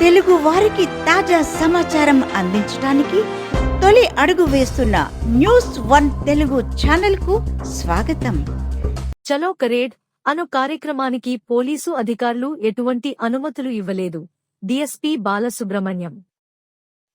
తెలుగు వారికి తాజా సమాచారం అందించడానికి తొలి అడుగు వేస్తున్న న్యూస్ వన్ తెలుగు ఛానల్కు స్వాగతం. చలో కరేడ్ అను కార్యక్రమానికి పోలీసు అధికారులు ఎటువంటి అనుమతులు ఇవ్వలేదు. డిఎస్పీ బాలసుబ్రహ్మణ్యం.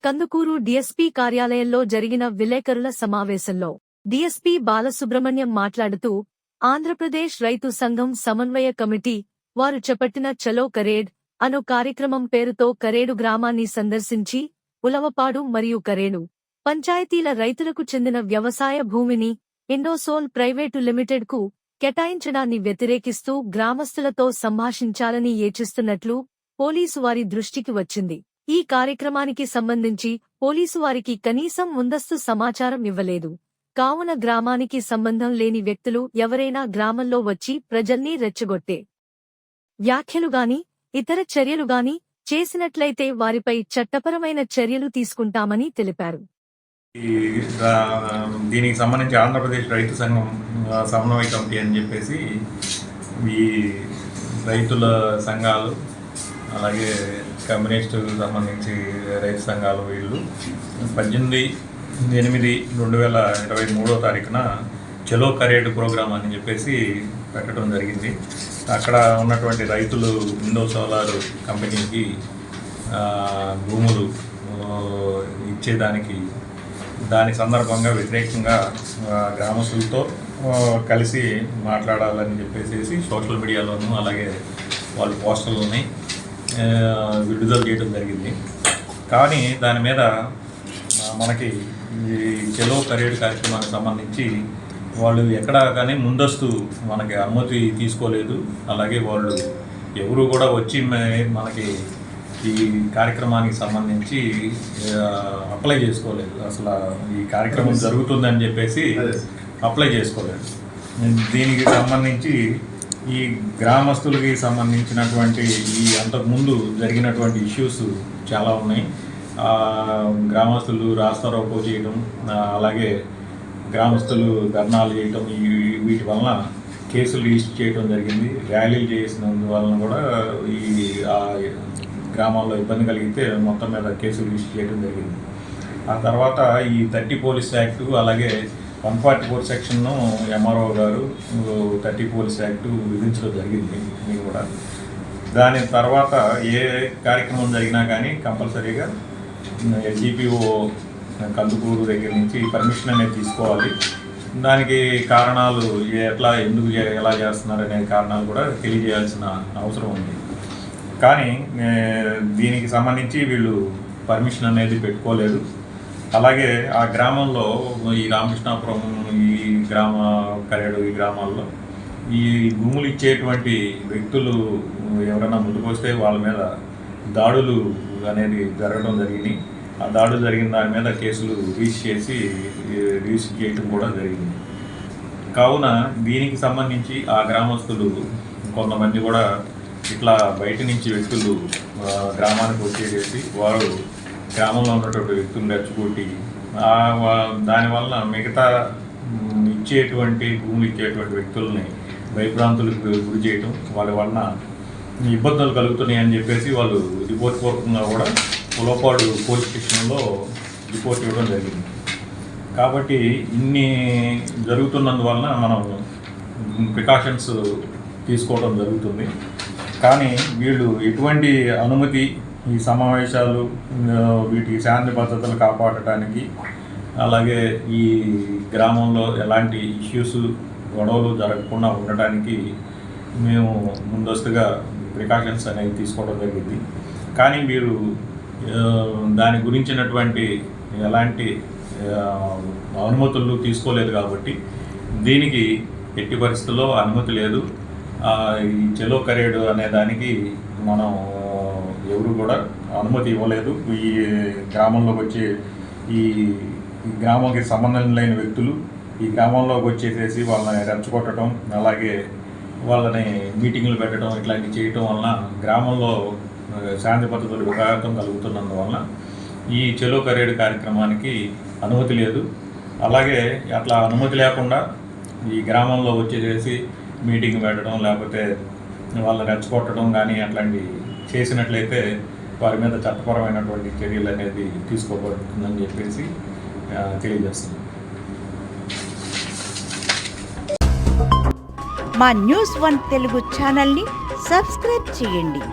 కందుకూరు డిఎస్పీ కార్యాలయంలో జరిగిన విలేకరుల సమావేశంలో డిఎస్పీ బాలసుబ్రహ్మణ్యం మాట్లాడుతూ ఆంధ్రప్రదేశ్ రైతు సంఘం సమన్వయ కమిటీ వారు చేపట్టిన చలో కరేడ్ అను కార్యక్రమం పేరుతో కరేడు గ్రామాన్ని సందర్శించి ఉలవపాడు మరియు కరేడు పంచాయతీల రైతులకు చెందిన వ్యవసాయ భూమిని ఇండోసోల్ ప్రైవేటు లిమిటెడ్కు కేటాయించడాన్ని వ్యతిరేకిస్తూ గ్రామస్తులతో సంభాషించాలని యేచిస్తున్నట్లు పోలీసు వారి దృష్టికి వచ్చింది. ఈ కార్యక్రమానికి సంబంధించి పోలీసు వారికి కనీసం ముందస్తు సమాచారం ఇవ్వలేదు. కావున గ్రామానికి సంబంధం లేని వ్యక్తులు ఎవరైనా గ్రామంలో వచ్చి ప్రజల్ని రెచ్చగొట్టే వ్యాఖ్యలుగాని ఇతర చర్యలుగాని చేసినట్లయితే వారిపై చట్టపరమైన చర్యలు తీసుకుంటామని తెలిపారు. దీనికి సంబంధించి ఆంధ్రప్రదేశ్ రైతు సంఘం సమన్వయ కమిటీ అని చెప్పేసి ఈ రైతుల సంఘాలు అలాగే కమ్యూనిస్టులకు సంబంధించి రైతు సంఘాలు వీళ్ళు పద్దెనిమిది ఎనిమిది రెండు వేల ఇరవై మూడో తారీఖున చెలో కరేడ్ ప్రోగ్రామ్ అని చెప్పేసి పెట్టడం జరిగింది. అక్కడ ఉన్నటువంటి రైతులు విండో సోలార్ కంపెనీకి భూములు ఇచ్చేదానికి దాని సందర్భంగా వ్యతిరేకంగా గ్రామస్తులతో కలిసి మాట్లాడాలని చెప్పేసి సోషల్ మీడియాలోనూ అలాగే వాళ్ళ పోస్టర్లని విడుదల చేయడం జరిగింది. కానీ దాని మీద మనకి ఈ చెలో కరేడ్ కార్యక్రమానికి సంబంధించి వాళ్ళు ఎక్కడా కానీ ముందస్తు మనకి అనుమతి తీసుకోలేదు. అలాగే వాళ్ళు ఎవరు కూడా వచ్చి మనకి ఈ కార్యక్రమానికి సంబంధించి అప్లై చేసుకోలేదు. అసలు ఈ కార్యక్రమం జరుగుతుందని చెప్పేసి అప్లై చేసుకోలేదు. దీనికి సంబంధించి ఈ గ్రామస్తులకి సంబంధించినటువంటి ఈ అంతకుముందు జరిగినటువంటి ఇష్యూస్ చాలా ఉన్నాయి. గ్రామస్తులు రాస్తారోకో చేయడం అలాగే గ్రామస్తులు ధర్నాలు చేయటం ఈ వీటి వలన కేసులు రిజిస్టర్ చేయడం జరిగింది. ర్యాలీలు చేసినందువలన కూడా ఈ ఆ గ్రామాల్లో ఇబ్బంది కలిగితే మొత్తం మీద కేసులు రిజిస్టర్ చేయడం జరిగింది. ఆ తర్వాత ఈ థర్టీ పోలీస్ యాక్ట్ అలాగే వన్ ఫార్టీ ఫోర్ సెక్షన్ను ఎంఆర్ఓ గారు థర్టీ పోలీస్ యాక్ట్ విధించడం జరిగింది. మీకు కూడా దాని తర్వాత ఏ కార్యక్రమం జరిగినా కానీ కంపల్సరీగా ఎల్జీపీఓ కందుకూరు దగ్గర నుంచి పర్మిషన్ అనేది తీసుకోవాలి. దానికి కారణాలు ఎట్లా ఎందుకు ఎలా చేస్తున్నారు అనే కారణాలు కూడా తెలియజేయాల్సిన అవసరం ఉంది. కానీ దీనికి సంబంధించి వీళ్ళు పర్మిషన్ అనేది పెట్టుకోలేదు. అలాగే ఆ గ్రామంలో ఈ రామకృష్ణాపురం ఈ గ్రామ కరేడు ఈ గ్రామాల్లో ఈ భూములు ఇచ్చేటువంటి వ్యక్తులు ఎవరైనా ముందుకు వస్తే వాళ్ళ మీద దాడులు అనేది జరగడం జరిగింది. ఆ దాడు జరిగిన దాని మీద కేసులు రిజిస్టర్ చేసి రిజిస్టర్ చేయడం కూడా జరిగింది. కావున దీనికి సంబంధించి ఆ గ్రామస్తులు కొంతమంది కూడా ఇట్లా బయట నుంచి వ్యక్తులు గ్రామానికి వచ్చేసేసి వారు గ్రామంలో ఉన్నటువంటి వ్యక్తులు రెచ్చగొట్టి దానివల్ల మిగతా ఇచ్చేటువంటి భూములు ఇచ్చేటువంటి వ్యక్తుల్ని భయభ్రాంతులకు గురి చేయటం వాళ్ళ వలన ఇబ్బందులు కలుగుతున్నాయి అని చెప్పేసి వాళ్ళు రిపోర్ట్ పూర్వకంగా కూడా పులపాడు పోలీస్ స్టేషన్లో రిపోర్ట్ ఇవ్వడం జరిగింది. కాబట్టి ఇన్ని జరుగుతున్నందువలన మనం ప్రికాషన్స్ తీసుకోవడం జరుగుతుంది. కానీ వీళ్ళు ఎటువంటి అనుమతి ఈ సమావేశాలు వీటి శాంతి భద్రతలు కాపాడటానికి అలాగే ఈ గ్రామంలో ఎలాంటి ఇష్యూస్ గొడవలు జరగకుండా ఉండటానికి మేము ముందస్తుగా ప్రికాషన్స్ అనేవి తీసుకోవడం జరిగింది. కానీ మీరు దాని గురించినటువంటి ఎలాంటి అనుమతులు తీసుకోలేదు కాబట్టి దీనికి ఎట్టి పరిస్థితుల్లో అనుమతి లేదు. ఈ చెలో కరేడు అనే దానికి మనం ఎవరు కూడా అనుమతి ఇవ్వలేదు. ఈ గ్రామంలోకి వచ్చే ఈ గ్రామంకి సంబంధం లేని వ్యక్తులు ఈ గ్రామంలోకి వచ్చేసేసి వాళ్ళని రెచ్చగొట్టడం అలాగే వాళ్ళని మీటింగ్లు పెట్టడం ఇట్లాంటివి చేయటం వలన గ్రామంలో శాంతి భద్రతలు విఘాతం కలుగుతున్నందువలన ఈ చెలో కరేడు కార్యక్రమానికి అనుమతి లేదు. అలాగే అట్లా అనుమతి లేకుండా ఈ గ్రామంలో వచ్చేసేసి మీటింగ్ పెట్టడం లేకపోతే వాళ్ళని రెచ్చగొట్టడం కానీ అట్లాంటి చేసినట్లయితే వారి మీద చట్టపరమైనటువంటి చర్యలు అనేది తీసుకోబడుతుందని చెప్పేసి తెలియజేస్తుంది మా న్యూస్ వన్ తెలుగు ఛానల్ని సబ్స్క్రైబ్ చేయండి.